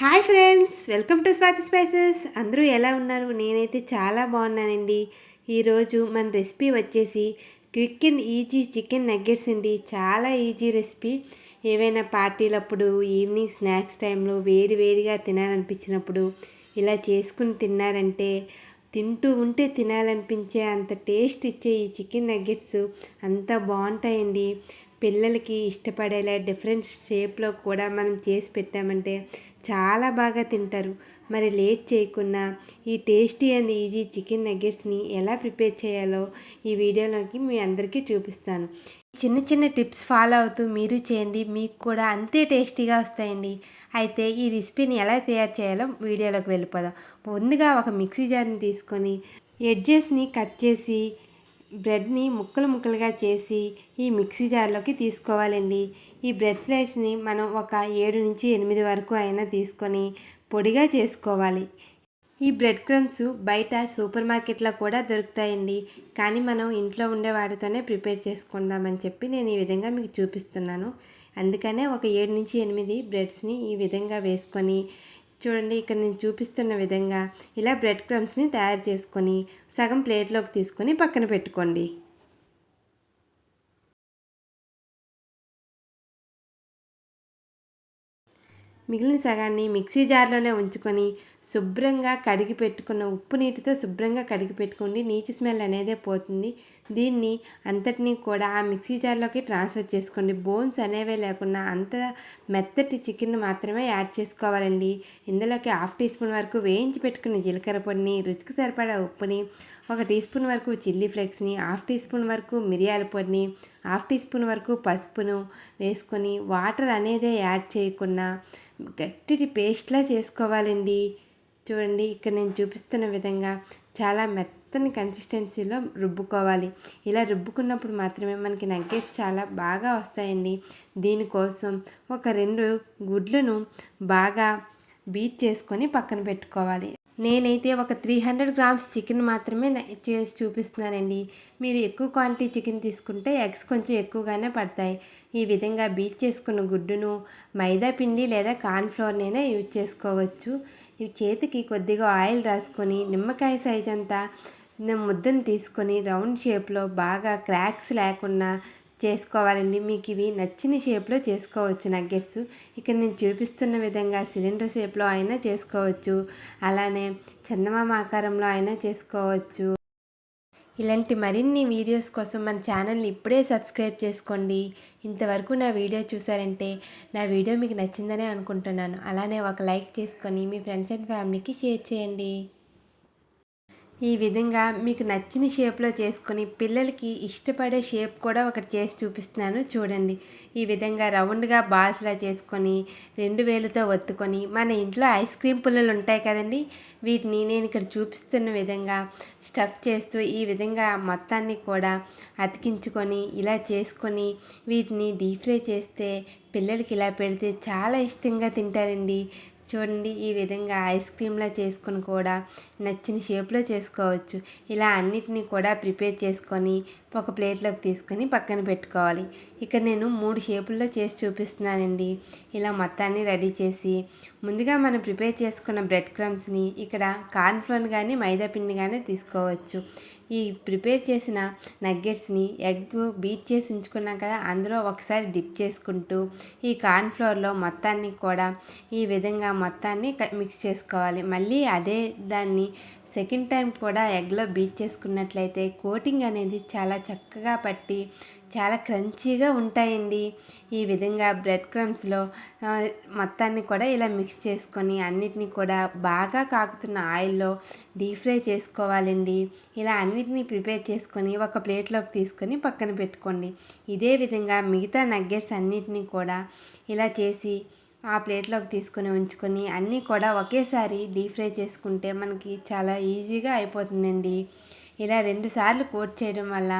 Hi friends welcome to Swathi spices. అందరూ ఎలా ఉన్నారు? నేనైతే చాలా బాగున్నానండి. ఈరోజు మన రెసిపీ వచ్చేసి quick and easy chicken nuggets అండి. చాలా ఈజీ రెసిపీ. ఏవైనా పార్టీలప్పుడు ఈవినింగ్ స్నాక్స్ టైంలో వేడి వేడిగా తినాలనిపించినప్పుడు ఇలా చేసుకుని తిన్నారంటే తింటూ ఉంటే తినాలనిపించే అంత టేస్ట్ ఇచ్చే ఈ చికెన్ నగ్గెట్స్ అంత బాగుంటాయండి. పిల్లలకి ఇష్టపడేలా డిఫరెంట్ షేప్లో కూడా మనం చేసి పెట్టామంటే చాలా బాగా తింటారు. మరి లేట్ చేయకుండా ఈ టేస్టీ అండ్ ఈజీ చికెన్ నగ్గెట్స్ని ఎలా ప్రిపేర్ చేయాలో ఈ వీడియోలోకి మీ అందరికీ చూపిస్తాను. చిన్న చిన్న టిప్స్ ఫాలో అవుతూ మీరు చేయండి. మీకు కూడా అంతే టేస్టీగా వస్తాయండి. అయితే ఈ రెసిపీని ఎలా తయారు చేయాలో వీడియోలోకి వెళ్ళిపోదాం. ముందుగా ఒక మిక్సీ జార్ని తీసుకొని ఎడ్జెస్ని కట్ చేసి బ్రెడ్ని ముక్కలు ముక్కలుగా చేసి ఈ మిక్సీ జార్లోకి తీసుకోవాలండి. ఈ బ్రెడ్ స్లైడ్స్ని మనం ఒక ఏడు నుంచి ఎనిమిది వరకు అయినా తీసుకొని పొడిగా చేసుకోవాలి. ఈ బ్రెడ్ క్రమ్స్ బయట సూపర్ మార్కెట్లో కూడా దొరుకుతాయండి. కానీ మనం ఇంట్లో ఉండే వాటితోనే ప్రిపేర్ చేసుకుందామని చెప్పి నేను ఈ విధంగా మీకు చూపిస్తున్నాను. అందుకనే ఒక ఏడు నుంచి ఎనిమిది బ్రెడ్స్ని ఈ విధంగా వేసుకొని చూడండి ఇక్కడ నేను చూపిస్తున్న విధంగా ఇలా బ్రెడ్ క్రమ్స్ని తయారు చేసుకొని సగం ప్లేట్లోకి తీసుకొని పక్కన పెట్టుకోండి. మిగిలిన సగాన్ని మిక్సీ జార్లోనే ఉంచుకొని శుభ్రంగా కడిగి పెట్టుకున్న ఉప్పు నీటితో శుభ్రంగా కడిగి పెట్టుకోండి. నీచు స్మెల్ అనేదే పోతుంది. దీన్ని అంతటినీ కూడా ఆ మిక్సీ జార్లోకి ట్రాన్స్ఫర్ చేసుకోండి. బోన్స్ అనేవే లేకుండా అంత మెత్తటి చికెన్ మాత్రమే యాడ్ చేసుకోవాలండి. ఇందులోకి హాఫ్ టీ స్పూన్ వరకు వేయించి పెట్టుకున్న జీలకర్ర పొడిని రుచికి సరిపడా ఉప్పుని ఒక టీ స్పూన్ వరకు చిల్లీ ఫ్లేక్స్ని హాఫ్ టీ స్పూన్ వరకు మిరియాల పొడిని హాఫ్ టీ స్పూన్ వరకు పసుపును వేసుకొని వాటర్ అనేదే యాడ్ చేయకుండా గట్టిటి పేస్ట్లా చేసుకోవాలండి. చూడండి ఇక్కడ నేను చూపిస్తున్న విధంగా చాలా మెత్తని కన్సిస్టెన్సీలో రుబ్బుకోవాలి. ఇలా రుబ్బుకున్నప్పుడు మాత్రమే మనకి నగ్గెట్స్ చాలా బాగా వస్తాయండి. దీనికోసం ఒక రెండు గుడ్లను బాగా బీట్ చేసుకొని పక్కన పెట్టుకోవాలి. నేనైతే ఒక త్రీ హండ్రెడ్ గ్రామ్స్ చికెన్ మాత్రమే చేసి చూపిస్తున్నానండి. మీరు ఎక్కువ క్వాంటిటీ చికెన్ తీసుకుంటే ఎగ్స్ కొంచెం ఎక్కువగానే పడతాయి. ఈ విధంగా బీట్ చేసుకున్న గుడ్డును మైదా పిండి లేదా కార్న్ఫ్లోర్నైనా యూజ్ చేసుకోవచ్చు. ఈ చేతికి కొద్దిగా ఆయిల్ రాసుకొని నిమ్మకాయ సైజ్ అంతా ముద్దను తీసుకొని రౌండ్ షేప్లో బాగా క్రాక్స్ లేకుండా చేసుకోవాలండి. మీకు ఇవి నచ్చిన షేప్లో చేసుకోవచ్చు నగ్గెట్స్. ఇక్కడ నేను చూపిస్తున్న విధంగా సిలిండర్ షేప్లో అయినా చేసుకోవచ్చు. అలానే చందమామ ఆకారంలో అయినా చేసుకోవచ్చు. ఇలాంటి మరిన్ని వీడియోస్ కోసం మన ఛానల్ని ఇప్పుడే సబ్స్క్రైబ్ చేసుకోండి. ఇంతవరకు నా వీడియో చూసారంటే నా వీడియో మీకు నచ్చిందనే అనుకుంటున్నాను. అలానే ఒక లైక్ చేసుకొని మీ ఫ్రెండ్స్ అండ్ ఫ్యామిలీకి షేర్ చేయండి. ఈ విధంగా మీకు నచ్చిన షేప్లో చేసుకొని పిల్లలకి ఇష్టపడే షేప్ కూడా ఒకటి చేసి చూపిస్తున్నాను చూడండి. ఈ విధంగా రౌండ్గా బాల్స్లా చేసుకొని రెండు వేలతో ఒత్తుకొని మన ఇంట్లో ఐస్ క్రీమ్ పుల్లలు ఉంటాయి కదండి. వీటిని నేను ఇక్కడ చూపిస్తున్న విధంగా స్టఫ్ చేస్తూ ఈ విధంగా మొత్తాన్ని కూడా అతికించుకొని ఇలా చేసుకొని వీటిని డీప్ ఫ్రై చేస్తే పిల్లలకి ఇలా పెడితే చాలా ఇష్టంగా తింటారండి. చూడండి ఈ విధంగా ఐస్ క్రీమ్లా చేసుకొని కూడా నచ్చిన షేప్లో చేసుకోవచ్చు. ఇలా అన్నిటినీ కూడా ప్రిపేర్ చేసుకొని ఒక ప్లేట్లోకి తీసుకొని పక్కన పెట్టుకోవాలి. ఇక్కడ నేను మూడు షేపుల్లో చేసి చూపిస్తున్నానండి. ఇలా మొత్తాన్ని రెడీ చేసి ముందుగా మనం ప్రిపేర్ చేసుకున్న బ్రెడ్ క్రమ్స్ని ఇక్కడ కార్న్ఫ్లోర్ కానీ మైదా పిండి కానీ తీసుకోవచ్చు. ఈ ప్రిపేర్ చేసిన నగ్గెట్స్ని ఎగ్ బీట్ చేసి ఉంచుకున్నాం కదా అందులో ఒకసారి డిప్ చేసుకుంటూ ఈ కార్న్ఫ్లోర్లో మొత్తాన్ని కూడా ఈ విధంగా మొత్తాన్ని మిక్స్ చేసుకోవాలి. మళ్ళీ అదే దాన్ని సెకండ్ టైం కూడా ఎగ్లో బీట్ చేసుకున్నట్లయితే కోటింగ్ అనేది చాలా చక్కగా పట్టి చాలా క్రంచీగా ఉంటాయండి. ఈ విధంగా బ్రెడ్ క్రమ్స్లో మొత్తాన్ని కూడా ఇలా మిక్స్ చేసుకొని అన్నిటినీ కూడా బాగా కాకుతున్న ఆయిల్లో డీప్ ఫ్రై చేసుకోవాలండి. ఇలా అన్నిటినీ ప్రిపేర్ చేసుకొని ఒక ప్లేట్లోకి తీసుకొని పక్కన పెట్టుకోండి. ఇదే విధంగా మిగతా నగ్గెట్స్ అన్నిటినీ కూడా ఇలా చేసి ఆ ప్లేట్లోకి తీసుకొని ఉంచుకొని అన్నీ కూడా ఒకేసారి డీప్ ఫ్రై చేసుకుంటే మనకి చాలా ఈజీగా అయిపోతుందండి. ఇలా రెండుసార్లు కోట్ చేయడం వల్ల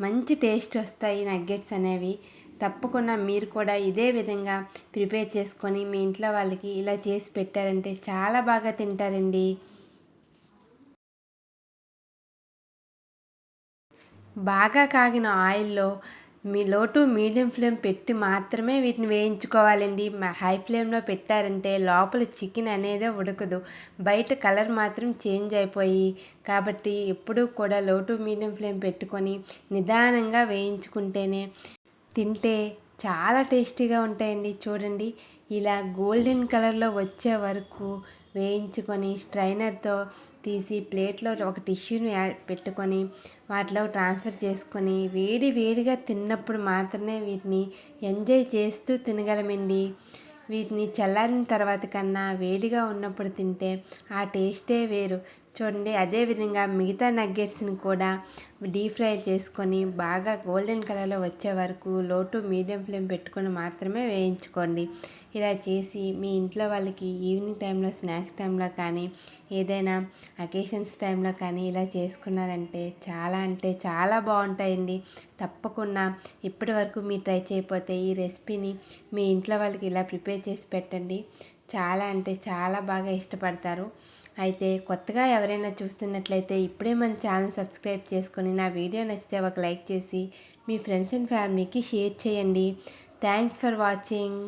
మంచి టేస్ట్ వస్తాయి నగ్గెట్స్ అనేవి. తప్పకుండా మీరు కూడా ఇదే విధంగా ప్రిపేర్ చేసుకొని మీ ఇంట్లో వాళ్ళకి ఇలా చేసి పెట్టారంటే చాలా బాగా తింటారండి. బాగా కాగిన ఆయిల్లో మీ లోటు మీడియం ఫ్లేమ్ పెట్టి మాత్రమే వీటిని వేయించుకోవాలండి. హై ఫ్లేమ్లో పెట్టారంటే లోపల చికెన్ అనేదే ఉడకదు. బయట కలర్ మాత్రం చేంజ్ అయిపోయి కాబట్టి ఎప్పుడూ కూడా లోటు మీడియం ఫ్లేమ్ పెట్టుకొని నిదానంగా వేయించుకుంటేనే తింటే చాలా టేస్టీగా ఉంటాయండి. చూడండి ఇలా గోల్డెన్ కలర్లో వచ్చే వరకు వేయించుకొని స్ట్రైనర్తో తీసి ప్లేట్లో ఒక టిష్యూని పెట్టుకొని వాటిలో ట్రాన్స్ఫర్ చేసుకొని వేడి వేడిగా తిన్నప్పుడు మాత్రమే వీటిని ఎంజాయ్ చేస్తూ తినగలమండి. వీటిని చల్లారిన తర్వాత కన్నా వేడిగా ఉన్నప్పుడు తింటే ఆ టేస్టే వేరు. చూడండి అదేవిధంగా మిగతా నగ్గెట్స్ని కూడా డీప్ ఫ్రై చేసుకొని బాగా గోల్డెన్ కలర్లో వచ్చే వరకు లో టు మీడియం ఫ్లేమ్ పెట్టుకొని మాత్రమే వేయించుకోండి. ఇలా చేసి మీ ఇంట్లో వాళ్ళకి ఈవినింగ్ టైంలో స్నాక్స్ టైంలో కానీ ఏదైనా అకేషన్స్ టైంలో కానీ ఇలా చేసుకున్నారంటే చాలా అంటే చాలా బాగుంటాయండి. తప్పకుండా ఇప్పటి వరకు మీరు ట్రై చేయకపోతే ఈ రెసిపీని మీ ఇంట్లో వాళ్ళకి ఇలా ప్రిపేర్ చేసి పెట్టండి. చాలా అంటే చాలా బాగా ఇష్టపడతారు. అయితే కొత్తగా ఎవరైనా చూస్తున్నట్లయితే ఇప్పుడే మన ఛానల్ సబ్స్క్రైబ్ చేసుకొని నా వీడియో నచ్చితే ఒక లైక్ చేసి మీ ఫ్రెండ్స్ అండ్ ఫ్యామిలీకి షేర్ చేయండి. Thanks for watching.